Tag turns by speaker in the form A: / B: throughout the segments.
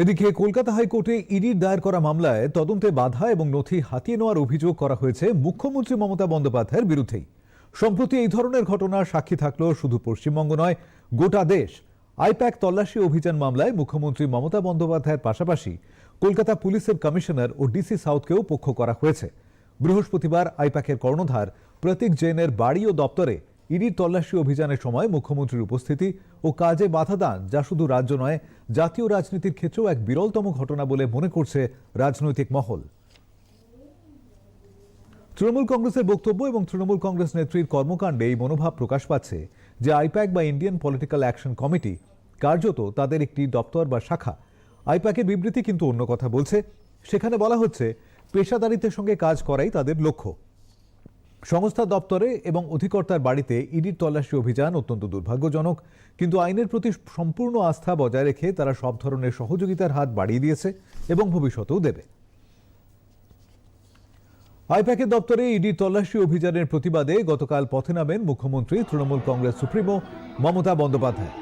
A: এদিকে কলকাতা হাইকোর্টে ইডির দায়ের করা মামলায় তদন্তে বাধা এবং নথি হাতিয়ে নেওয়ার অভিযোগ করা হয়েছে মুখ্যমন্ত্রী মমতা বন্দ্যোপাধ্যায়ের বিরুদ্ধেই। সম্প্রতি এই ধরনের ঘটনার সাক্ষী থাকলেও শুধু পশ্চিমবঙ্গ নয়, গোটা দেশ। আইপ্যাক তল্লাশি অভিযান মামলায় মুখ্যমন্ত্রী মমতা বন্দ্যোপাধ্যায়ের পাশাপাশি কলকাতা পুলিশের কমিশনার ও ডিসি সাউথকেও পক্ষ করা হয়েছে। বৃহস্পতিবার আইপ্যাকের কর্ণধার প্রতীক জৈনের বাড়ি ও দপ্তরে ইডির তল্লাশি অভিযানের সময় মুখ্যমন্ত্রীর উপস্থিতি ও কাজে বাধা দান, যা শুধু রাজ্য নয়, জাতীয় রাজনীতির ক্ষেত্রেও এক বিরলতম ঘটনা বলে মনে করছে রাজনৈতিক মহল। তৃণমূল কংগ্রেসের বক্তব্য এবং তৃণমূল কংগ্রেস নেত্রীর কর্মকাণ্ডে এই মনোভাব প্রকাশ পাচ্ছে যে আইপ্যাক বা ইন্ডিয়ান পলিটিক্যাল অ্যাকশন কমিটি কার্যত তাদের একটি দপ্তর বা শাখা। আইপ্যাকের বিবৃতি কিন্তু অন্য কথা বলছে। সেখানে বলা হচ্ছে, পেশাদারিত্বের সঙ্গে কাজ করাই তাদের লক্ষ্য। সংস্থা দপ্তরে এবং অধিকর্তার বাড়িতে ইডির তল্লাশি অভিযান অত্যন্ত দুর্ভাগ্যজনক, কিন্তু আইনের প্রতি সম্পূর্ণ আস্থা বজায় রেখে তারা সব ধরনের সহযোগিতার হাত বাড়িয়ে দিয়েছে এবং ভবিষ্যতেও দেবে। আইপ্যাকের দপ্তরে ইডির তল্লাশি অভিযানের প্রতিবাদে গতকাল পথে নামেন মুখ্যমন্ত্রী, তৃণমূল কংগ্রেস সুপ্রিমো মমতা বন্দ্যোপাধ্যায়।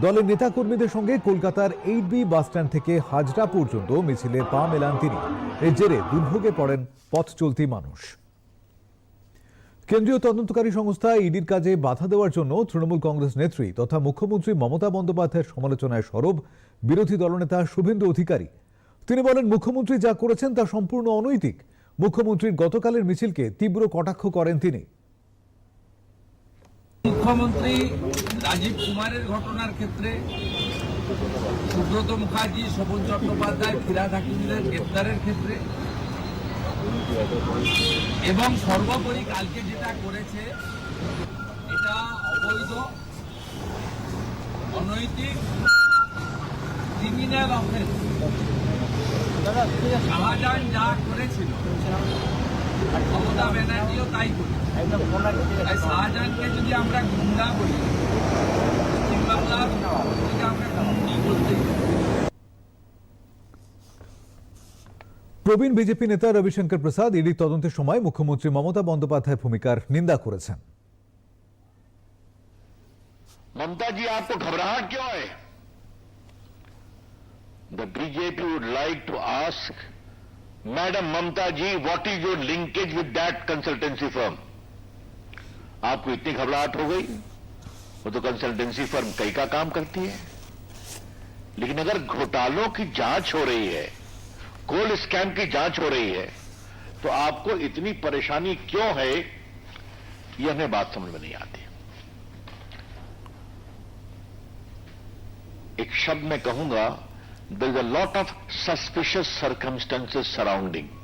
A: দলের নেতাকর্মীদের সঙ্গে কলকাতার এইট বি বাসস্ট্যান্ড থেকে হাজরা পর্যন্ত মিছিলে পা মেলান তিনি। এর জেরে দুর্ভোগে পড়েন পথ চলতি মানুষ। কেন্দ্রীয় তদন্তকারী সংস্থা ইডির কাজে বাধা দেওয়ার জন্য তৃণমূল কংগ্রেস নেত্রী তথা মুখ্যমন্ত্রী মমতা বন্দ্যোপাধ্যায়ের সমালোচনায় সরব বিরোধী দলনেতা শুভেন্দু অধিকারী। তিনি বলেন, মুখ্যমন্ত্রী যা করেছেন তা সম্পূর্ণ অনৈতিক। মুখ্যমন্ত্রীর গতকালের মিছিলকে তীব্র কটাক্ষ করেন তিনি।
B: মুখ্যমন্ত্রী রাজীব কুমারের ঘটনার ক্ষেত্রে সুব্রত মুখার্জি, শোভন চট্টোপাধ্যায়, ফিরাদ হাকিমদের গ্রেপ্তারের ক্ষেত্রে এবং সর্বোপরি কালকে যেটা করেছে, এটা অবৈধ, অনৈতিক ক্রিমিনাল অফেন্স শাহজাহান যা করেছিল, মমতা ব্যানার্জিও তাই তাই শাহজাহানকে যদি আমরা গুন্ডা বলি, পশ্চিমবাংলার আমরা গুন্ডি বলতে
A: প্রবীণ বিজেপি নেতা রবিশঙ্কর প্রসাদ ইডির তদন্তের সময় মুখ্যমন্ত্রী মমতা বন্দ্যোপাধ্যায়ের ভূমিকার নিন্দা করেছেন
C: ममता जी आपको घबराहट क्यों है the BJP would like to ask madam Mamata ji what is your linkage with that consultancy firm आपको इतनी घबराहट हो गई वो तो कंसल्टेंसी फर्म कई का काम करती है लेकिन अगर घोटालों की जांच हो रही है कोल स्कैम की जांच हो रही है तो आपको इतनी परेशानी क्यों है ये हमें बात समझ में नहीं आती एक शब्द में कहूंगा there is a lot of suspicious circumstances surrounding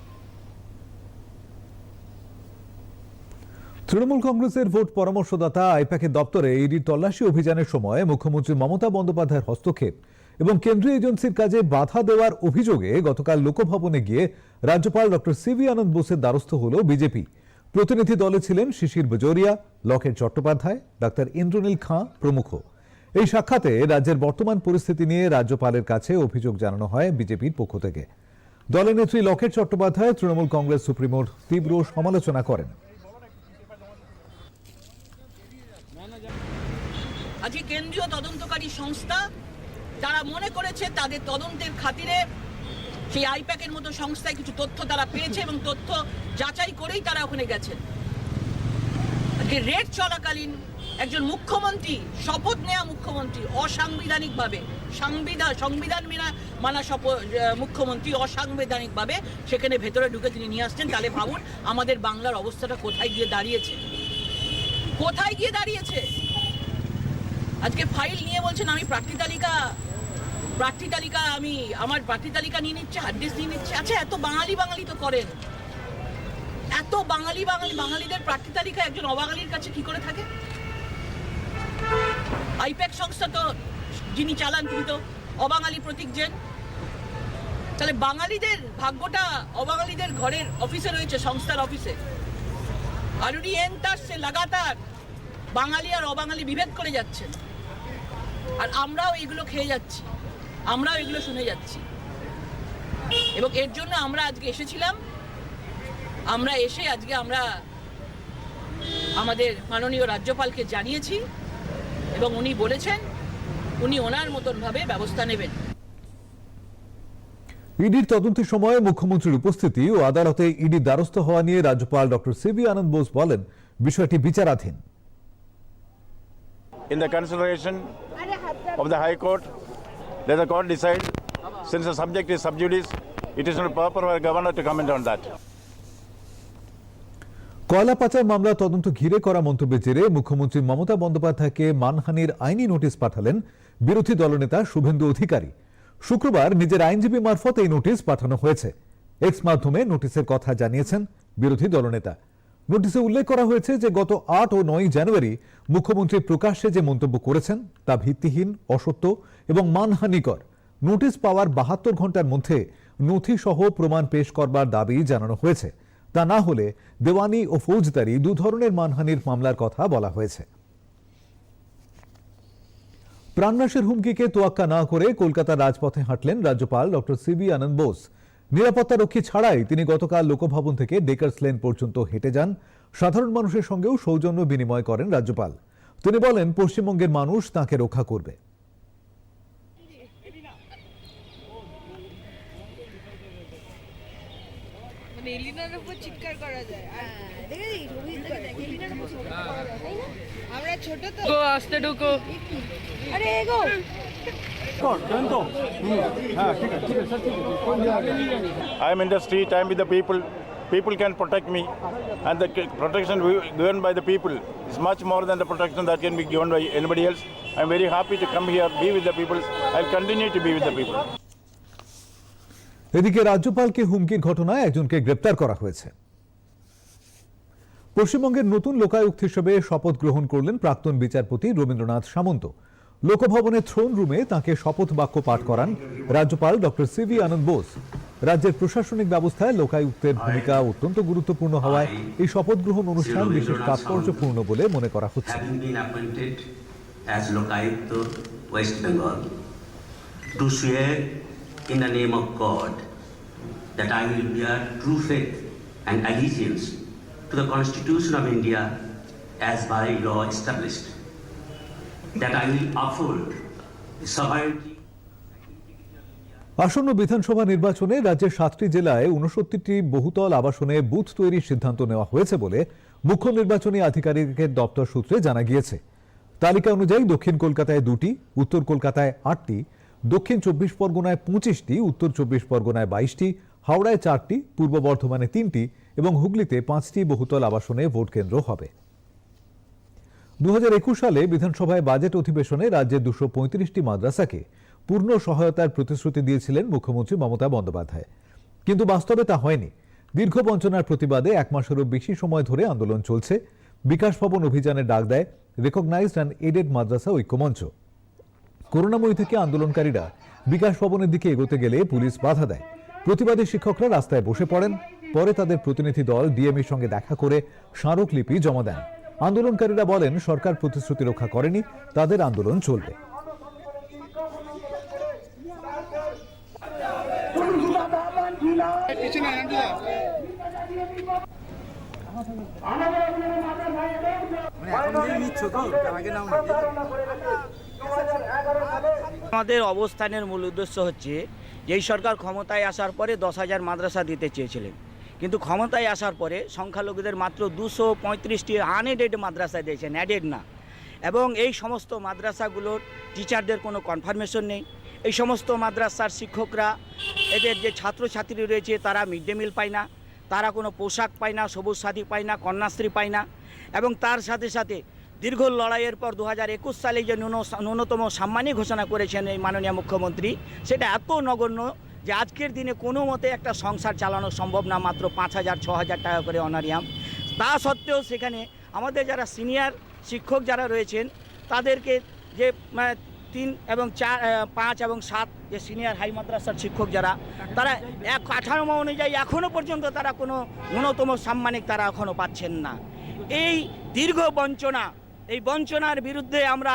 A: Trinamool কংগ্রেসের ভোট পরামর্শদাতা আইপ্যাকের দপ্তরে ইডির তল্লাশি অভিযানের সময় মুখ্যমন্ত্রী মমতা বন্দ্যোপাধ্যায়ের হস্তক্ষেপ এবং কেন্দ্রীয় এজেন্সির কাজে বাধা দেওয়ার অভিযোগে গতকাল লোকভবনে গিয়ে রাজ্যপাল ডক্টর সিভি আনন্দ বোসের দ্বারস্থ হল বিজেপি। প্রতিনিধি দলে ছিলেন শিশির বজোরিয়া, লকেট চট্টোপাধ্যায় ডাক্তার ইন্দ্রনীল খাঁ প্রমুখ। এই সাক্ষাতে রাজ্যের বর্তমান পরিস্থিতি নিয়ে রাজ্যপালের কাছে অভিযোগ জানানো হয় বিজেপির পক্ষ থেকে। দলের নেত্রী লকেট চট্টোপাধ্যায় তৃণমূল কংগ্রেস সুপ্রিমোর তীব্র সমালোচনা করেন।
D: আজকে কেন্দ্রীয় তদন্তকারী সংস্থা তারা মনে করেছে তাদের তদন্তের খাতিরে সেই আইপ্যাকের মতো সংস্থায় কিছু তথ্য তারা পেয়েছে এবং তথ্য যাচাই করেই তারা ওখানে গেছেন। রেড চলাকালীন একজন মুখ্যমন্ত্রী, শপথ নেয়া মুখ্যমন্ত্রী, অসাংবিধানিকভাবে সংবিধান সংবিধান মেনা, মানা শপথ মুখ্যমন্ত্রী অসাংবিধানিকভাবে সেখানে ভেতরে ঢুকে তিনি নিয়ে আসছেন। তাহলে ভাবুন আমাদের বাংলার অবস্থাটা কোথায় গিয়ে দাঁড়িয়েছে? কোথায় গিয়ে দাঁড়িয়েছে? আজকে ফাইল নিয়ে বলছেন আমি প্রার্থী তালিকা প্রার্থী তালিকা আমি, আমার প্রার্থী তালিকা নিয়ে নিচ্ছে হার্ডিস নিয়ে নিচ্ছে। আচ্ছা এত বাঙালি বাঙালি তো করেন। এত বাঙালি বাঙালি বাঙালিদের প্রার্থী তালিকা একজন অবাঙালির কাছে কি করে থাকে? আইপ্যাক সংস্থা তো, যিনি চালান তিনি তো অবাঙালি প্রতীক জেন। তাহলে বাঙালিদের ভাগ্যটা অবাঙালিদের ঘরের অফিসে রয়েছে, সংস্থার অফিসে। আর উনি এন্টার সে লাগাতার বাঙালি আর অবাঙালি বিভেদ করে যাচ্ছেন। আর আমরাও এগুলো খেয়ে যাচ্ছি। আমরাও এগুলো শুনে যাচ্ছি। এবং এর জন্য আমরা আজকে এসেছিলাম। আমরা এসে আজকে আমরা আমাদের মাননীয় রাজ্যপালকে জানিয়েছি এবং উনি বলেছেন, উনি ওনার মতন ভাবে ব্যবস্থা নেবেন।
A: ইডির তদন্তের সময় মুখ্যমন্ত্রীর উপস্থিতি ও আদালতে ইডির দ্বারস্থ হওয়া নিয়ে রাজ্যপাল ডক্টর সিবি আনন্দ বোস বলেন, বিষয়টি বিচারাধীন।
E: In the consideration of the High Court, let the court decide. Since the subject is sub judice, it is not proper for a governor to comment on that.
A: কয়লা পাচার মামলা তদন্ত ঘিরে করা মন্তব্যের জেরে মুখ্যমন্ত্রী মমতা বন্দ্যোপাধ্যায়কে মানহানির আইনি নোটিশ পাঠালেন বিরোধী দলনেতা শুভেন্দু অধিকারী শুক্রবার নিজের আইনজীবী মারফত এই নোটিশ পাঠানো হয়েছে এক্স মাধ্যমে নোটিশের কথা জানিয়েছেন বিরোধী দলনেতা নোটিশে উল্লেখ করা হয়েছে যে গত আট ও নয় জানুয়ারি মুখ্যমন্ত্রী প্রকাশ্যে যে মন্তব্য করেছেন তা ভিত্তিহীন, অসত্য এবং মানহানিকর। নোটিশ পাওয়ার বাহাত্তর ঘণ্টার মধ্যে নথি সহ প্রমাণ পেশ করবার দাবি জানানো হয়েছে। তা না হলে দেওয়ানি ও ফৌজদারি দু ধরনের মানহানির মামলার কথা বলা হয়েছে। প্রাণনাশের হুমকিকে তোয়াক্কা না করে কলকাতার রাজপথে হাঁটলেন রাজ্যপাল ডক্টর সিবি আনন্দ বোস। নিরাপত্তা রক্ষী ছাড়াই তিনি গতকাল লোকভবন থেকে ডেকার্স লেন পর্যন্ত হেঁটে যান। সাধারণ মানুষের সঙ্গেও সৌজন্য বিনিময় করেন রাজ্যপাল। তিনি বলেন পশ্চিমবঙ্গের মানুষ তাকে রক্ষা করবে।
F: মানে এলিনার উপর চিৎকার করা যায়। আমরা ছোট তো।
G: আসতে ঢুকো।
F: আরে এগো!
E: I am in the street, I am with the people. People can protect me, and the protection given by the people is much more than the protection that can be given by anybody else. I am very happy to come here, be with the people. I'll continue to be with the people.
A: এদিকে রাজ্যপালকে হুমকির ঘটনায় একজনকে গ্রেপ্তার করা হয়েছে পশ্চিমবঙ্গের নতুন লোকায়ুক্ত হিসেবে শপথ গ্রহণ করলেন প্রাক্তন বিচারপতি রবীন্দ্রনাথ সামন্ত লোকভবনের থ্রোন রুমে তাকে শপথ বাক্য পাঠ করান রাজ্যপাল ডক্টর সিভি আনন্দ বোস। রাজ্যের প্রশাসনিক ব্যবস্থায় লোকায়ুক্তের ভূমিকা অত্যন্ত গুরুত্বপূর্ণ হওয়ায় এই শপথ গ্রহণ অনুষ্ঠান বিশেষ তাৎপর্যপূর্ণ বলে মনে করা হচ্ছে।
H: to the constitution of india as by law established. That I will sovereignty
A: আসন্ন বিধানসভা নির্বাচনে রাজ্যের সাতটি জেলায় উনসত্তরটি বহুতল আবাসনে বুথ তৈরির সিদ্ধান্ত নেওয়া হয়েছে বলে মুখ্য নির্বাচনী আধিকারিকের দপ্তর সূত্রে জানা গিয়েছে। তালিকা অনুযায়ী দক্ষিণ কলকাতায় দুটি, উত্তর কলকাতায় আটটি, দক্ষিণ চব্বিশ পরগনায় পঁচিশটি, উত্তর চব্বিশ পরগনায় বাইশটি, হাওড়ায় চারটি, পূর্ব বর্ধমানে তিনটি এবং হুগলিতে পাঁচটি বহুতল আবাসনে ভোট কেন্দ্র হবে। দু হাজার একুশ সালে বিধানসভায় বাজেট অধিবেশনে রাজ্যের দুশো পঁয়ত্রিশটি মাদ্রাসাকে পূর্ণ সহায়তার প্রতিশ্রুতি দিয়েছিলেন মুখ্যমন্ত্রী মমতা বন্দ্যোপাধ্যায়। কিন্তু বাস্তবে তা হয়নি। দীর্ঘ বঞ্চনার প্রতিবাদে এক মাসেরও বেশি সময় ধরে আন্দোলন চলছে। বিকাশ ভবন অভিযানের ডাক দেয় রেকগনাইজড অ্যান্ড এডেড মাদ্রাসা ঐক্যমঞ্চ। করুণাময়ী থেকে আন্দোলনকারীরা বিকাশ ভবনের দিকে এগোতে গেলে পুলিশ বাধা দেয়। প্রতিবাদী শিক্ষকরা রাস্তায় বসে পড়েন। পরে তাদের প্রতিনিধি দল ডিএমইর সঙ্গে দেখা করে স্মারকলিপি জমা দেন। আন্দোলনকারীরা বলেন, সরকার প্রতিশ্রুতি রক্ষা করেনি, তাদের আন্দোলন চলবে।
I: আমাদের অবস্থানের মূল উদ্দেশ্য হচ্ছে এই সরকার ক্ষমতায় আসার পরে দশ হাজার মাদ্রাসা দিতে চেয়েছিলেন। কিন্তু ক্ষমতায় আসার পরে সংখ্যালঘুদের মাত্র দুশো পঁয়ত্রিশটি আনএডেড মাদ্রাসা দিয়েছেন অ্যাডেড না। এবং এই সমস্ত মাদ্রাসাগুলোর টিচারদের কোনো কনফার্মেশন নেই। এই সমস্ত মাদ্রাসার শিক্ষকরা, এদের যে ছাত্রছাত্রী রয়েছে, তারা মিড ডে মিল পায় না। তারা কোনো পোশাক পায় না, সবুজ সাথী পায় না, কন্যাশ্রী পায় না। এবং তার সাথে সাথে দীর্ঘ লড়াইয়ের পর দু হাজার একুশ সালে যে ন্যূন- ন্যূনতম সম্মানী ঘোষণা করেছেন এই মাননীয় মুখ্যমন্ত্রী, সেটা এত নগণ্য যে আজকের দিনে কোনো মতে একটা সংসার চালানো সম্ভব না মাত্র পাঁচ হাজার ছ হাজার টাকা করে অনারিয়াম। তা সত্ত্বেও সেখানে আমাদের যারা সিনিয়র শিক্ষক যারা রয়েছেন তাদেরকে যে মানে, তিন এবং চার পাঁচ এবং সাত যে সিনিয়র হাই মাদ্রাসার শিক্ষক যারা তারা এক কাঠামো অনুযায়ী এখনও পর্যন্ত তারা কোনো ন্যূনতম সাম্মানিক তারা এখনও পাচ্ছেন না। এই দীর্ঘ বঞ্চনা এই বঞ্চনার বিরুদ্ধে আমরা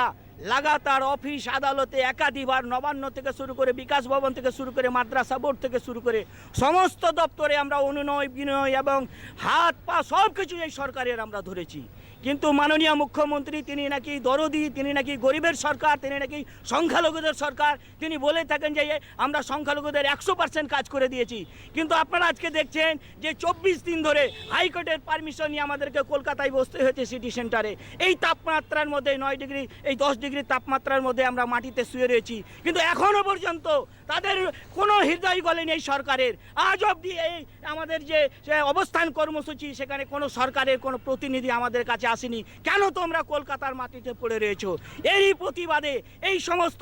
I: লাগাতার অফিস আদালতে একাধিবার নবান্ন থেকে শুরু করে বিকাশ ভবন থেকে শুরু করে মাদ্রাসা বোর্ড থেকে শুরু করে সমস্ত দপ্তরে আমরা অনুনয় বিনয় এবং হাত পা সব কিছু এই সরকারের আমরা ধরেছি। কিন্তু মাননীয় মুখ্যমন্ত্রী, তিনি নাকি দরদি, তিনি নাকি গরিবের সরকার, তিনি নাকি সংখ্যালঘুদের সরকার। তিনি বলে থাকেন যে আমরা সংখ্যালঘুদের একশো পার্সেন্ট কাজ করে দিয়েছি। কিন্তু আপনারা আজকে দেখছেন যে, চব্বিশ দিন ধরে হাইকোর্টের পারমিশন নিয়ে আমাদেরকে কলকাতায় বসতে হয়েছে সিটি সেন্টারে। এই তাপমাত্রার মধ্যে নয় ডিগ্রি, এই দশ ডিগ্রি তাপমাত্রার মধ্যে আমরা মাটিতে শুয়ে রয়েছি। কিন্তু এখনও পর্যন্ত তাদের কোনো হৃদয় গলেনি এই সরকারের। আজ অবধি এই আমাদের যে অবস্থান কর্মসূচি, সেখানে কোনো সরকারের কোনো প্রতিনিধি আমাদের কাছে আসেনি। কেন তোমরা কলকাতার মাটিতে পড়ে রয়েছো? এরই প্রতিবাদে এই সমস্ত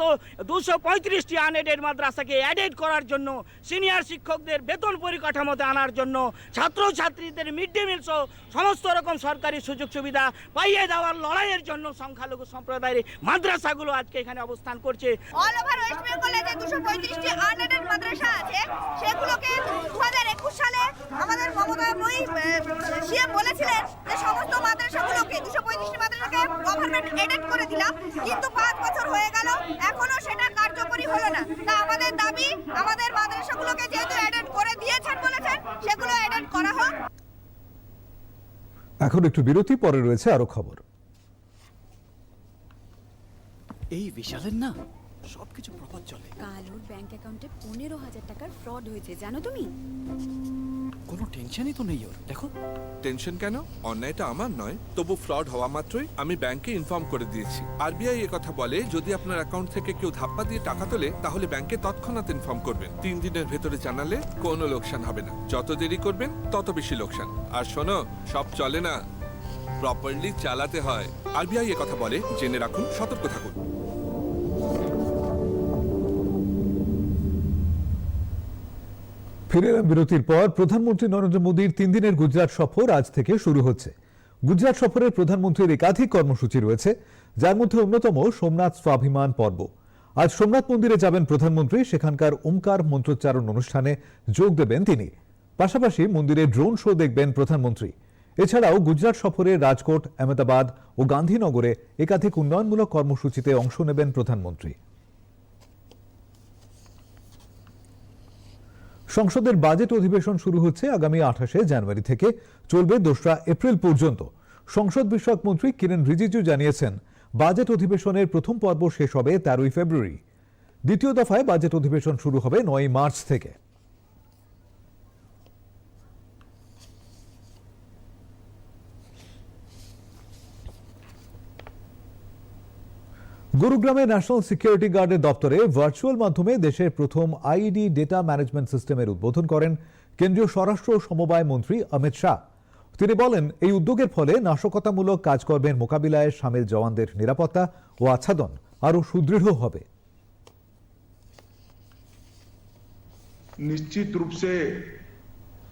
I: দুশো পঁয়ত্রিশটি আনএডেড মাদ্রাসাকে অ্যাডেড করার জন্য সিনিয়র শিক্ষকদের বেতন পরিকাঠামোতে আনার জন্য, ছাত্রছাত্রীদের মিড ডে মিল সহ সমস্ত রকম সরকারি সুযোগ সুবিধা পাইয়ে দেওয়ার লড়াইয়ের জন্য সংখ্যালঘু সম্প্রদায়ের মাদ্রাসাগুলো আজকে এখানে অবস্থান করছে।
F: অল ওভার ওয়েস্ট বেঙ্গলে যে দুশো পঁয়ত্রিশটি আনএডেড মাদ্রাসা আছে সেগুলোকে দু হাজার একুশ সালে আমাদের মমতা বই সিএম বলেছিলেন যে সমস্ত মাদ্রাসাগুলোকে দুশো পঁয়ত্রিশটি মাদ্রাসাকে গভর্নমেন্ট এডেড করে দিলাম। কিন্তু পাঁচ বছর হয়ে গেল এখনও সেটা কার্যকরী হলো না। তা আমাদের দাবি আমাদের মাদ্রাসাগুলোকে যেহেতু এডেড করে দিয়েছেন বলেছেন সেগুলো এডেড করা হোক।
A: এখন একটু বিরতি পরে রয়েছে আরও খবর।
G: এই বিশালের না সবকিছু প্রপার চলে।
J: কাল ওর ব্যাংক অ্যাকাউন্টে পনেরো হাজার টাকার ফ্রড হয়েছে জানো তুমি?
G: কোনো টেনশনই তো নেই ওর দেখো।
K: টেনশন কেন? অন্যায়টা আমার নয় তবু ফ্রড হওয়া মাত্রই আমি ব্যাংকে ইনফর্ম করে দিয়েছি। আরবিআই কথা বলে যদি আপনার অ্যাকাউন্ট থেকে কেউ ধাপ্পা দিয়ে টাকা তোলে তাহলে ব্যাংকে তৎক্ষণাৎ ইনফর্ম করবেন। তিন দিনের ভেতরে জানালে কোনো লোকসান হবে না। যত দেরি করবেন তত বেশি লোকসান। আর শোনো সব চলে না। প্রপারলি চালাতে হয়। আরবিআই কথা বলে জেনে রাখুন সতর্ক থাকুন।
A: ফিরে এলাম বিরতির পর প্রধানমন্ত্রী নরেন্দ্র মোদীর তিন দিনের গুজরাট সফর আজ থেকে শুরু হচ্ছে। গুজরাট সফরের প্রধানমন্ত্রীর একাধিক কর্মসূচি রয়েছে, যার মধ্যে অন্যতম সোমনাথ স্বাভিমান পর্ব। আজ সোমনাথ মন্দিরে যাবেন প্রধানমন্ত্রী, সেখানকার ওমকার মন্ত্রোচ্চারণ অনুষ্ঠানে যোগ দেবেন তিনি। পাশাপাশি মন্দিরে ড্রোন শো দেখবেন প্রধানমন্ত্রী। এছাড়াও গুজরাট সফরে রাজকোট, আহমেদাবাদ ও গান্ধীনগরে একাধিক উন্নয়নমূলক কর্মসূচিতে অংশ নেবেন প্রধানমন্ত্রী। সংসদের বাজেট অধিবেশন শুরু হচ্ছে আগামী আঠাশে জানুয়ারি থেকে। চলবে দোসরা এপ্রিল পর্যন্ত। সংসদ বিষয়ক মন্ত্রী কিরেন রিজিজু জানিয়েছেন, বাজেট অধিবেশনের প্রথম পর্ব শেষ হবে তেরোই ফেব্রুয়ারি। দ্বিতীয় দফায় বাজেট অধিবেশন শুরু হবে নয় মার্চ থেকে। গুরুগ্রামে ন্যাশনাল সিকিউরিটি গার্ডের দপ্তরে ভার্চুয়াল মাধ্যমে দেশের প্রথম আইডি ডেটা ম্যানেজমেন্ট সিস্টেমের উদ্বোধন করেন কেন্দ্রীয় স্বরাষ্ট্র ও সমবায় মন্ত্রী অমিত শাহ তিনি বলেন এই উদ্যোগের ফলে নাশকতামূলক কাজকর্মের মোকাবিলায় সামিল জওয়ানদের নিরাপত্তা ও আচ্ছাদন আরও সুদৃঢ় হবে
L: निश्चित रूप से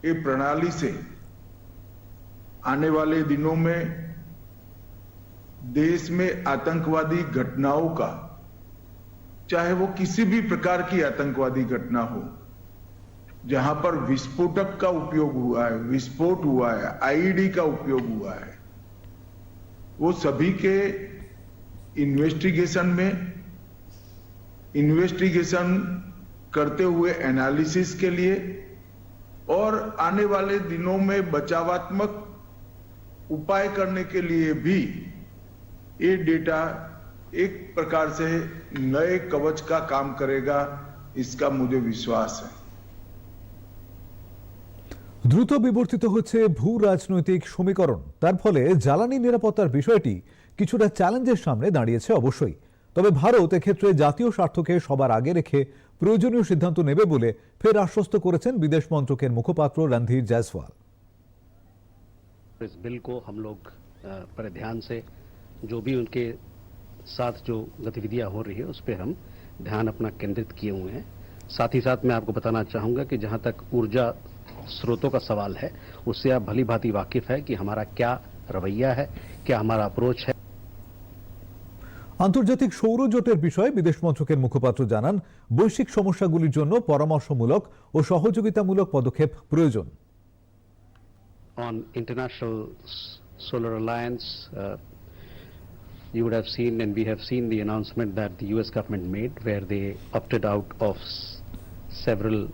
L: ये प्रणाली से आने वाले दिनों में देश में आतंकवादी घटनाओं का, चाहे वो किसी भी प्रकार की आतंकवादी घटना हो, जहाँ पर विस्फोटक का उपयोग हुआ है, विस्फोट हुआ है आईडी का उपयोग हुआ है, वो सभी के इन्वेस्टिगेशन में इन्वेस्टिगेशन करते हुए एनालिसिस के लिए और आने वाले दिनों में बचावात्मक उपाय करने के लिए भी ये डेटा एक प्रकार से नए कवच का काम करेगा इसका मुझे विश्वास है
A: দ্রুত বিবর্তিত হচ্ছে ভূ রাজনৈতিক সমীকরণ তার ফলে জ্বালানি নিরাপত্তার বিষয়টি কিছুটা চ্যালেঞ্জের সামনে দাঁড়িয়েছে অবশ্যই তবে ভারত এক্ষেত্রে জাতীয় স্বার্থকে সবার আগে রেখে প্রয়োজনীয় সিদ্ধান্ত নেবে বলে ফের আশ্বস্ত করেছেন বিদেশ মন্ত্রকের মুখপাত্র রণধীর জয়সওয়াল
M: इस बिल को हम लोग अ, पर ध्यान से जो भी उनके साथ जो गतिविधियां हो रही है उस पर हम ध्यान अपना केंद्रित किए हुए हैं साथ ही साथ मैं आपको बताना चाहूंगा कि जहां तक ऊर्जा स्रोतों का सवाल है उससे आप भली भांति वाकिफ है कि हमारा क्या रवैया है क्या हमारा अप्रोच है
A: আন্তর্জাতিক সৌর জোটের বিষয়ে বিদেশ মন্ত্রকের মুখপাত্র জানান বৈশ্বিক সমস্যাগুলির জন্য পরামর্শমূলক ও সহযোগিতামূলক পদক্ষেপ প্রয়োজন
M: on International S- Solar Alliance, uh, you would have seen, and we have seen the announcement that the US government made, where they opted out of several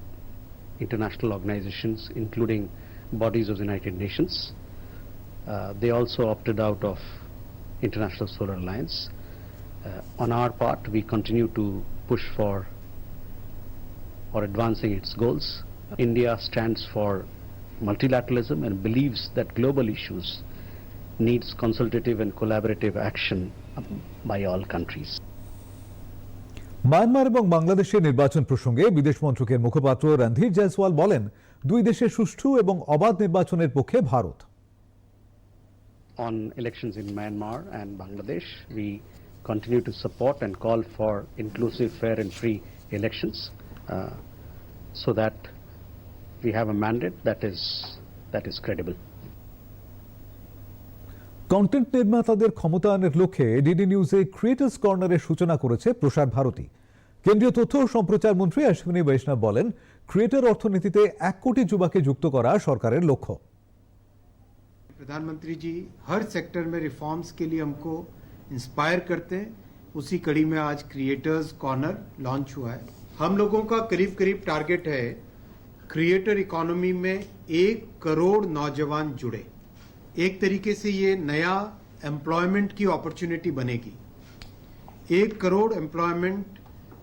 M: international organizations, including bodies of the United Nations. Uh, they also opted out of International Solar Alliance. Uh, on our part, we continue to push for or advancing its goals. India stands for multilateralism and believes that global issues needs consultative and collaborative action um, by all countries.
A: Myanmar এবং বাংলাদেশের নির্বাচন প্রসঙ্গে বিদেশ মন্ত্রকের মুখপাত্র রণধীর জয়সওয়াল বলেন দুই দেশের সুষ্ঠু এবং অবাধ নির্বাচনের পক্ষে Bharat
M: On elections in Myanmar and Bangladesh, we continue to support and call for inclusive, fair and free elections uh, so that we have a mandate that is, that is credible.
A: Content নির্মাতাদের ক্ষমতায়নের লক্ষ্যে DD নিউজে creators কর্নারের সূচনা করেছে প্রসার ভারতী কেন্দ্রীয় তথ্য ও সম্প্রচার মন্ত্রী অশ্বিনী বৈষ্ণব বলেন ক্রিয়েটর অর্থনীতিতে এক কোটি যুবাকে যুক্ত করা সরকারের লক্ষ্য
N: प्रधानमंत्री जी हर सेक्टर में रिफॉर्म्स के लिए हमको इंस्पायर करते हैं उसी कड़ी में आज क्रिएटर्स कॉर्नर लॉन्च हुआ है हम लोगों का करीब करीब टारगेट है क्रिएटर इकोनॉमी में एक करोड़ नौजवान जुड़े एक तरीके से ये नया एम्प्लॉयमेंट की अपॉर्चुनिटी बनेगी। एक करोड़ एम्प्लॉयमेंट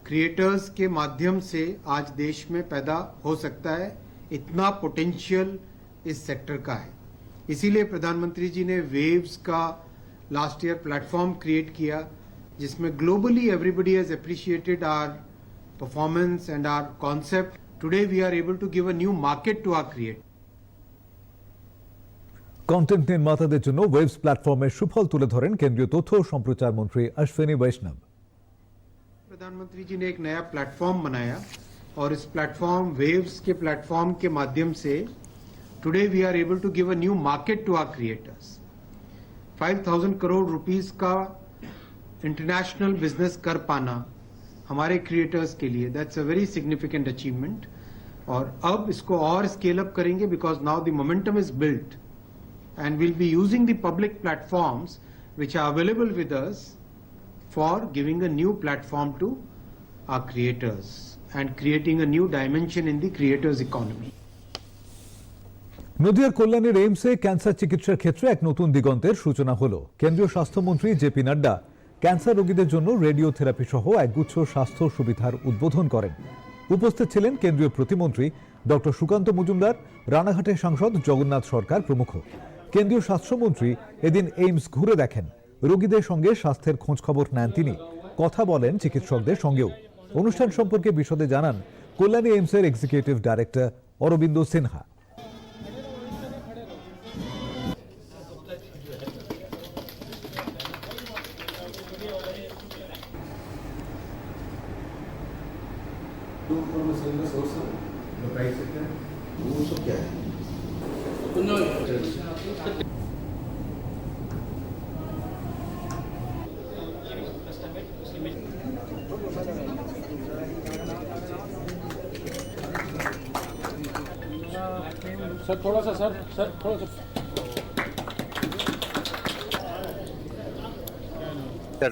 N: क्रिएटर्स के माध्यम से आज देश में पैदा हो सकता है। इतना पोटेंशियल इस सेक्टर का है। इसीलिए प्रधानमंत्री जी ने वेव्स का लास्ट ईयर प्लेटफॉर्म क्रिएट किया, जिसमें globally everybody has appreciated our performance and our concept today we are able to give a new market to our create
A: content নির্মাতাদের জন্য ওয়েবস প্ল্যাটফর্মের সুফল তুলে ধরেন কেন্দ্রীয় তথ্য ও সম্প্রচার মন্ত্রী অশ্বিনী বৈষ্ণব
N: प्रधानमंत्री जी ने एक नया प्लेटफॉर्म बनाया और इस प्लेटफॉर्म वेव्स के प्लेटफॉर्म के माध्यम से today we are able to give a new market to our creators 5000 crore rupees का इंटरनेशनल बिजनेस कर पाना हमारे क्रिएटर्स के लिए that's a very significant achievement और अब इसको और स्केल अप करेंगे because now the momentum is built and we'll be using the public platforms which are available with us for giving a new platform to our creators and creating a new dimension in the creators economy.
A: নদিয়ার কল্যাণীর এইমসে cancer চিকিৎসার ক্ষেত্রে এক নতুন দিগন্তের সূচনা হলো। কেন্দ্রীয় স্বাস্থ্যমন্ত্রী জেপি নাড্ডা ক্যান্সার রোগীদের জন্য রেডিওথেরাপি সহ একগুচ্ছ স্বাস্থ্য সুবিধার উদ্বোধন করেন। উপস্থিত ছিলেন কেন্দ্রীয় প্রতিমন্ত্রী ডক্টর সুকান্ত মজুমদার, রানাঘাটের সাংসদ জগন্নাথ সরকার প্রমুখ। কেন্দ্রীয় স্বাস্থ্যমন্ত্রী এদিন এইমস ঘুরে দেখেন। রোগীদের সঙ্গে স্বাস্থ্যের খোঁজ খবর নেন তিনি। কথা বলেন চিকিৎসকদের সঙ্গেও। অনুষ্ঠান সম্পর্কে বিশদে জানান Kalyani এইমসের executive director Arvind Sinha.
O: The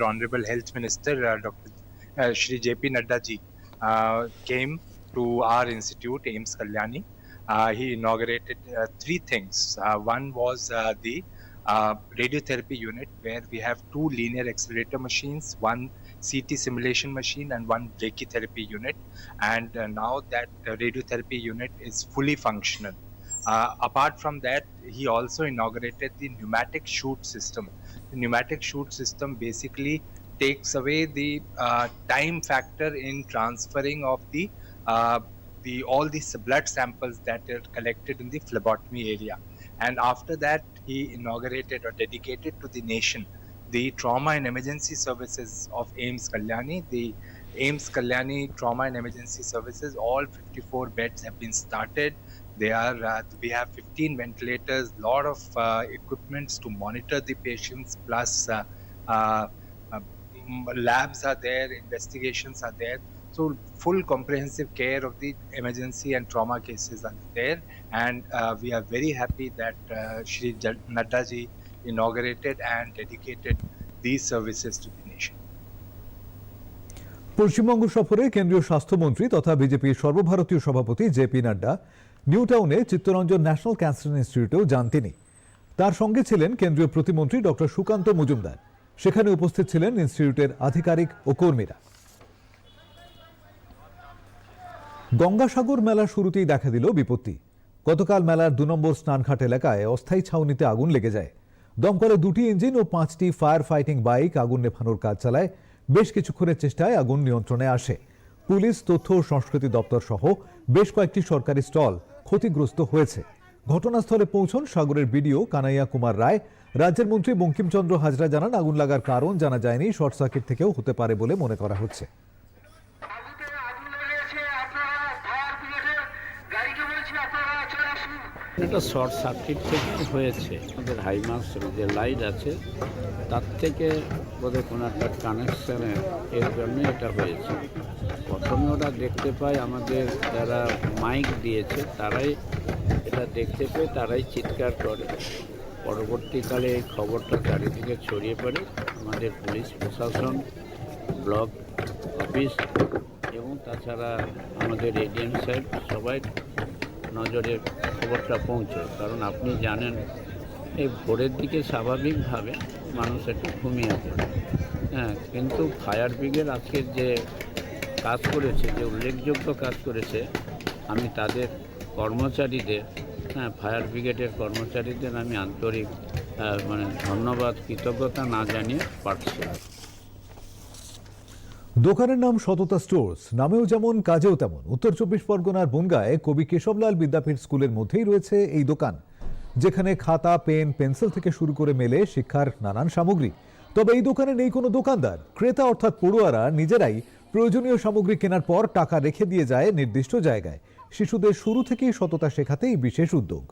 O: Honorable Health Minister, uh, Dr. Uh, Shri JP Nadda ji, uh, came to our institute, AIMS Kalyani. Uh, he inaugurated uh, three things. Uh, one was uh, the uh, radiotherapy unit, where we have two linear accelerator machines, one CT simulation machine, and one brachytherapy unit. And uh, now that uh, radiotherapy unit is fully functional. Uh, apart from that, he also inaugurated the pneumatic chute system. The pneumatic chute system basically takes away the uh, time factor in transferring of the uh, the all these blood samples that are collected in the phlebotomy area. And after that, he inaugurated or dedicated to the nation the trauma and emergency services of AIMS Kalyani. The AIMS Kalyani trauma and emergency services, all 54 beds have been started. They are uh, we have 15 ventilators, lot of uh, equipments to monitor the patients, plus uh, uh, uh, labs are there, investigations are there. So full comprehensive care of the emergency and trauma cases are there, and uh, we are very happy that Shri Nadda ji inaugurated and dedicated these services to the.
A: Paschimbanga সফরে কেন্দ্রীয় স্বাস্থ্যমন্ত্রী তথা বিজেপির সর্বভারতীয় সভাপতি JP Nadda new টাউনে Chittaranjan national cancer ইনস্টিটিউটেও যান তিনি। তার সঙ্গে ছিলেন কেন্দ্রীয় প্রতিমন্ত্রী ডক্টর সুকান্ত মজুমদার। সেখানে উপস্থিত ছিলেন ইনস্টিটিউটের আধিকারিক ও কর্মীরা। গঙ্গাসাগর মেলার শুরুতেই দেখা দিল বিপত্তি। গতকাল মেলার দু নম্বর স্নানঘাট এলাকায় অস্থায়ী ছাউনিতে আগুন লেগে যায়। দমকলে দুটি ইঞ্জিন ও পাঁচটি ফায়ার ফাইটিং বাইক আগুন নেভানোর কাজ চালায় বেশ কিছুক্ষণের চেষ্টায় আগুন নিয়ন্ত্রণে আসে। পুলিশ, তথ্য ও সংস্কৃতি দপ্তর সহ বেশ কয়েকটি সরকারি স্টল ক্ষতিগ্রস্ত হয়েছে। ঘটনাস্থলে পৌঁছন সাগরের বিডিও কানাইয়া কুমার রায়। রাজ্যের মন্ত্রী বঙ্কিমচন্দ্র হাজরা জানান, আগুন লাগার কারণ জানা যায়নি, শর্ট সার্কিট থেকেও হতে পারে বলে মনে করা হচ্ছে।
P: এটা শর্ট সার্কিট থেকে হয়েছে। আমাদের হাইমাস যে লাইট আছে, তার থেকে বোধহয় কোনো একটা কানেকশানের এর জন্য এটা হয়েছে। প্রথমে ওরা দেখতে পায় আমাদের যারা মাইক দিয়েছে, তারাই এটা দেখতে পেয়ে তারাই চিৎকার করে। পরবর্তীকালে এই খবরটা চারিদিকে ছড়িয়ে পড়ে। আমাদের পুলিশ প্রশাসন, ব্লক অফিস এবং তাছাড়া আমাদের এডিএম সাহেব সবাই নজরে খবরটা পৌঁছয় কারণ আপনি জানেন, এই ভোরের দিকে স্বাভাবিকভাবে মানুষ একটু ঘুমিয়ে পড়ে হ্যাঁ কিন্তু ফায়ার ব্রিগেড আজকের যে কাজ করেছে, যে উল্লেখযোগ্য কাজ করেছে, আমি তাদের কর্মচারীদের হ্যাঁ ফায়ার ব্রিগেডের কর্মচারীদের আমি আন্তরিক মানে ধন্যবাদ, কৃতজ্ঞতা না জানিয়ে পারছি না।
A: দোকানের নাম সততা স্টোর্স। নামেও যেমন কাজেও তেমন। উত্তর চব্বিশ পরগনার বনগায় কবি কেশবলাল বিদ্যাপীঠ স্কুলের মধ্যেই রয়েছে এই দোকান যেখানে খাতা পেন পেন্সিল থেকে শুরু করে মেলে শিক্ষার নানান সামগ্রী। তবে এই দোকানে নেই কোনো দোকানদার। ক্রেতা অর্থাৎ পড়ুয়ারা নিজেরাই প্রয়োজনীয় সামগ্রী কেনার পর টাকা রেখে দিয়ে যায় নির্দিষ্ট জায়গায়। শিশুদের শুরু থেকেই সততা শেখাতে এই বিশেষ উদ্যোগ।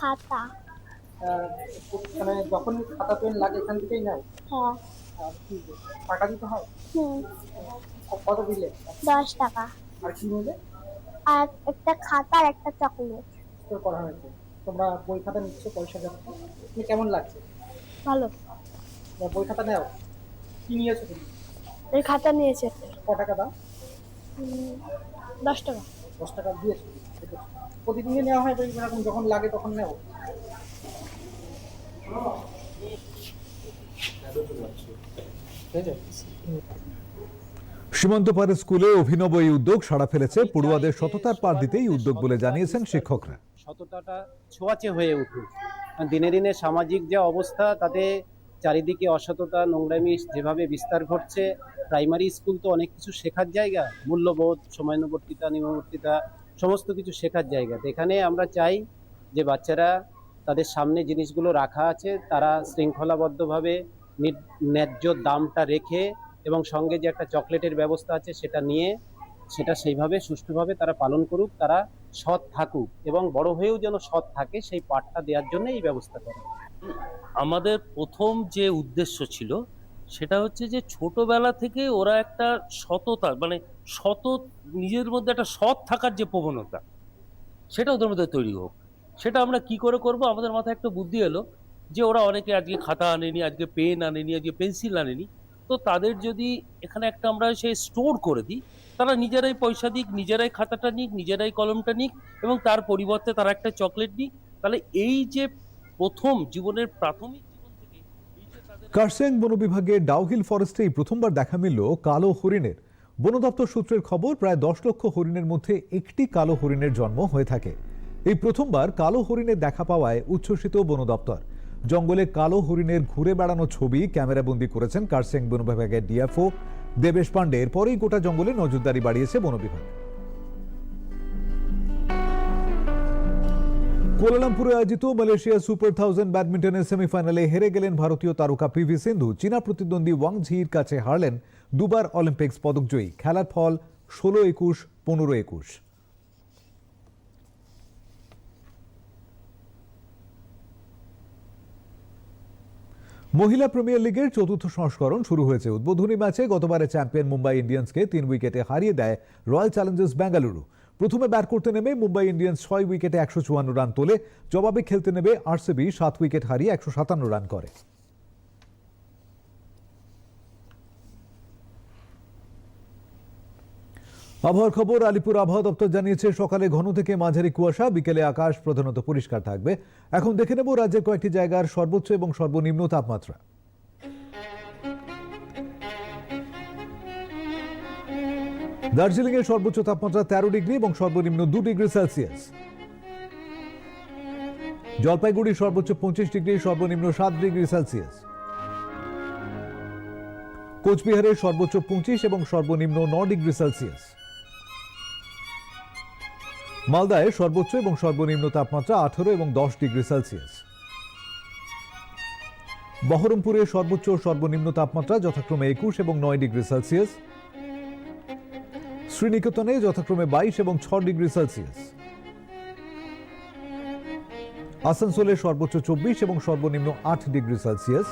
F: খাতা।
Q: মানে যখন খাতা পেন লাগে এখান থেকেই নাও
F: হ্যাঁ।
Q: টাকা দিতে হয়?
F: হুম।
Q: কত দিলে?
F: দশ টাকা।
Q: আর কি নিলে
F: আর একটা খাতা আর একটা চকলেট।
Q: স্টোর করা হয়েছে। তোমরা বই খাতা নিচ্ছ পয়সা যাচ্ছে। তুমি কেমন লাগছে?
F: ভালো।
Q: বই খাতা নাও? কি নিয়েছো তুমি?
F: এই খাতা নিয়েছে।
Q: ক টাকা দাও?
F: দশ টাকা।
Q: দশ টাকা দিয়েছ। প্রতিদিনই নেওয়া হয় এরকম যখন লাগে তখন নেও?
A: সীমান্ত পারে স্কুলে অভিনব এই উদ্যোগ সাড়া ফেলেছে। পড়ুয়াদের সততার পার দিতেই উদ্যোগ বলে জানিয়েছেন শিক্ষকরা।
R: সততাটা ছোঁয়াচে হয়ে উঠুক। দিনে দিনে সামাজিক যে অবস্থা, তাতে চারিদিকে অসততা, নোংরামি যেভাবে বিস্তার ঘটছে, প্রাইমারি স্কুল তো অনেক কিছু শেখার জায়গা। মূল্যবোধ, সময়ানুবর্তিতা নিয়মবর্তিতা সমস্ত কিছু শেখার জায়গা। এখানে আমরা চাই যে বাচ্চারা তাদের সামনে জিনিসগুলো রাখা আছে, তারা শৃঙ্খলাবদ্ধভাবে ন্যায্য দামটা রেখে এবং সঙ্গে যে একটা চকলেটের ব্যবস্থা আছে সেটা নিয়ে, সেটা সেইভাবে সুষ্ঠুভাবে তারা পালন করুক, তারা সৎ থাকুক এবং বড় হয়েও যেন সৎ থাকে সেই পাঠটা দেওয়ার জন্য এই ব্যবস্থা করে।
S: আমাদের প্রথম যে উদ্দেশ্য ছিল, সেটা হচ্ছে যে ছোটবেলা থেকে ওরা একটা সততা মানে সত নিজের মধ্যে একটা সৎ থাকার যে প্রবণতা, সেটা ওদের মধ্যে তৈরি হোক। সেটা আমরা কি করে করব? আমাদের মাথায় একটা বুদ্ধি এলো যে ওরা অনেকে আজকে খাতা আনেনি, আজকে পেন আনেনি, আজকে পেন্সিল আনেনি। তো তাদের যদি এখানে একটা আমরা সেই স্টোর করে দিই, তারা নিজেরাই পয়সা দিক, নিজেরাই খাতাটা নিক, নিজেরাই কলমটা নিক এবং তার পরিবর্তে তারা একটা চকলেট নিক, তাহলে এই যে প্রথম জীবনের প্রাথমিক
A: কার্সেং বন বিভাগের ডাউহিল ফরেস্টে এই প্রথমবার দেখা মিলল কালো হরিণের। বন দপ্তর সূত্রের খবর, প্রায় দশ লক্ষ হরিণের মধ্যে একটি কালো হরিণের জন্ম হয়ে থাকে। এই প্রথমবার কালো হরিণের দেখা পাওয়ায় উচ্ছ্বসিত বন দপ্তর। জঙ্গলে কালো হরিণের ঘুরে বেড়ানো ছবি ক্যামেরাবন্দি করেছেন কার্সেং বন বিভাগের ডিএফও দেবেশ পাণ্ডে। এরপরেই গোটা জঙ্গলে নজরদারি বাড়িয়েছে বন বিভাগ। কুয়ালালামপুরে আয়োজিত মালয়েশিয়া সুপার থাউজেন্ড ব্যাডমিন্টনের সেমিফাইনালে হেরে গেলেন ভারতীয় তারকা পিভি সিন্ধু। চীনা প্রতিদ্বন্দ্বী ওয়াং ঝির কাছে হারলেন দুবার অলিম্পিক্স পদকজয়ী খেলার ফল ষোলো একুশ, পনেরো একুশ। মহিলা প্রিমিয়ার লিগের চতুর্থ সংস্করণ শুরু হয়েছে। উদ্বোধনী ম্যাচে গতবারে চ্যাম্পিয়ন মুম্বাই ইন্ডিয়ান্সকে তিন উইকেটে হারিয়ে দেয় রয়্যাল চ্যালেঞ্জার্স বেঙ্গালুরু। প্রথমে ব্যাট করতে নেমে মুম্বাই ইন্ডিয়ান্স ছয় উইকেটে একশো চুয়ান্ন রান তোলে, জবাবে খেলতে নেমে আরসিবি সাত উইকেট হারিয়ে একশো সাতান্ন রান করে। আবহাওয়ার খবর, আলিপুর আবহাওয়া দপ্তর জানিয়েছে, সকালে ঘন থেকে মাঝারি কুয়াশা, বিকেলে আকাশ প্রধানত পরিষ্কার থাকবে। এখন দেখে নেব রাজ্যের কয়েকটি জায়গার সর্বোচ্চ এবং সর্বনিম্ন তাপমাত্রা। দার্জিলিং এর সর্বোচ্চ তাপমাত্রা তেরো ডিগ্রি এবং সর্বনিম্ন দু ডিগ্রি সেলসিয়াস। জলপাইগুড়ি সর্বোচ্চ পঁচিশ ডিগ্রি, সর্বনিম্ন সাত ডিগ্রি সেলসিয়াস। কোচবিহারের সর্বোচ্চ পঁচিশ এবং সর্বনিম্ন ন ডিগ্রি সেলসিয়াস। মালদায় সর্বোচ্চ এবং সর্বনিম্ন তাপমাত্রা আঠারো এবং দশ ডিগ্রি সেলসিয়াস। বহরমপুরে সর্বোচ্চ ও সর্বনিম্ন তাপমাত্রা যথাক্রমে একুশ এবং নয় ডিগ্রি সেলসিয়াস। শ্রীনিকেতনে যথাক্রমে বাইশ এবং ছ ডিগ্রি সেলসিয়াস। আসানসোলে সর্বোচ্চ চব্বিশ এবং সর্বনিম্ন আট ডিগ্রি সেলসিয়াস।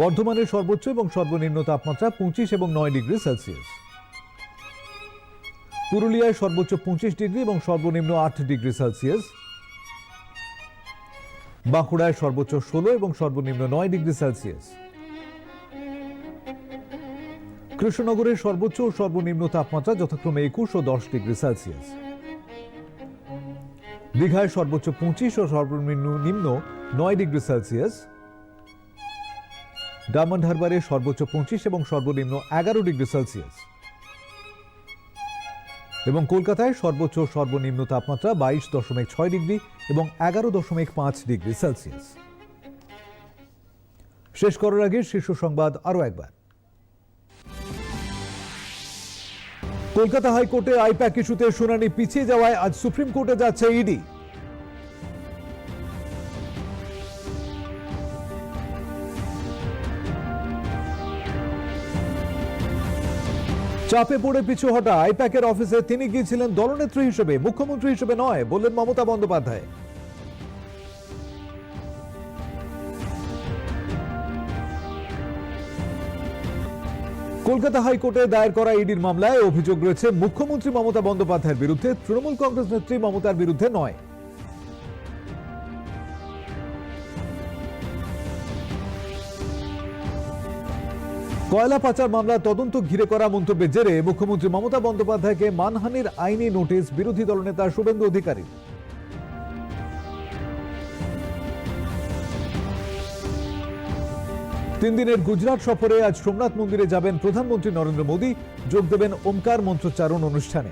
A: বর্ধমানের সর্বোচ্চ এবং সর্বনিম্ন তাপমাত্রা পঁচিশ এবং নয় ডিগ্রি সেলসিয়াস। পুরুলিয়ায় সর্বোচ্চ পঁচিশ ডিগ্রি এবং সর্বনিম্ন আট ডিগ্রি সেলসিয়াস। বাঁকুড়ায় সর্বোচ্চ ষোলো এবং সর্বনিম্ন নয় ডিগ্রি সেলসিয়াস। কৃষ্ণনগরের সর্বোচ্চ ও সর্বনিম্ন তাপমাত্রা যথাক্রমে একুশ ও দশ ডিগ্রি সেলসিয়াস। দীঘায় সর্বোচ্চ পঁচিশ ও সর্বনিম্ন নিম্ন নয় ডিগ্রি সেলসিয়াস। ডায়মন্ড হারবারে সর্বোচ্চ পঁচিশ এবং সর্বনিম্ন এগারো ডিগ্রি সেলসিয়াস। এবং কলকাতায় সর্বোচ্চ সর্বনিম্ন তাপমাত্রা বাইশ দশমিক ছয় ডিগ্রি এবং এগারো দশমিক পাঁচ ডিগ্রি সেলসিয়াস। শেষ করার আগে শীর্ষ সংবাদ আরও একবার। কলকাতা হাইকোর্টে আইপ্যাক ইস্যুতে শুনানি পিছিয়ে যাওয়ায় আজ সুপ্রিম কোর্টে যাচ্ছে ইডি। চাপে পড়ে পিছু হটা আইপ্যাকের অফিসে তিনি গিয়েছিলেন দলনেত্রী হিসেবে, মুখ্যমন্ত্রী হিসেবে নয়, বললেন মমতা বন্দ্যোপাধ্যায়। কলকাতা হাইকোর্টে দায়ের করা ইডির মামলায় অভিযোগ রয়েছে, মুখ্যমন্ত্রী মমতা বন্দ্যোপাধ্যায়ের বিরুদ্ধে, তৃণমূল কংগ্রেস নেত্রী মমতার বিরুদ্ধে নয়। কয়লা পাচার মামলা তদন্ত ঘিরে করা মন্তব্যের জেরে মুখ্যমন্ত্রী মমতা বন্দ্যোপাধ্যায়কে মানহানির আইনি নোটিশ বিরোধী দলনেতা শুভেন্দু অধিকারী। তিন দিনের গুজরাট সফরে আজ সোমনাথ মন্দিরে যাবেন প্রধানমন্ত্রী নরেন্দ্র মোদী। যোগ দেবেন ওমকার মন্ত্রোচ্চারণ অনুষ্ঠানে।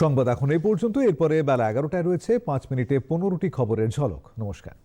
A: সংবাদ এখন এই পর্যন্ত এরপরে বেলা এগারোটায় রয়েছে পাঁচ মিনিটে পনেরোটি খবরের ঝলক। নমস্কার।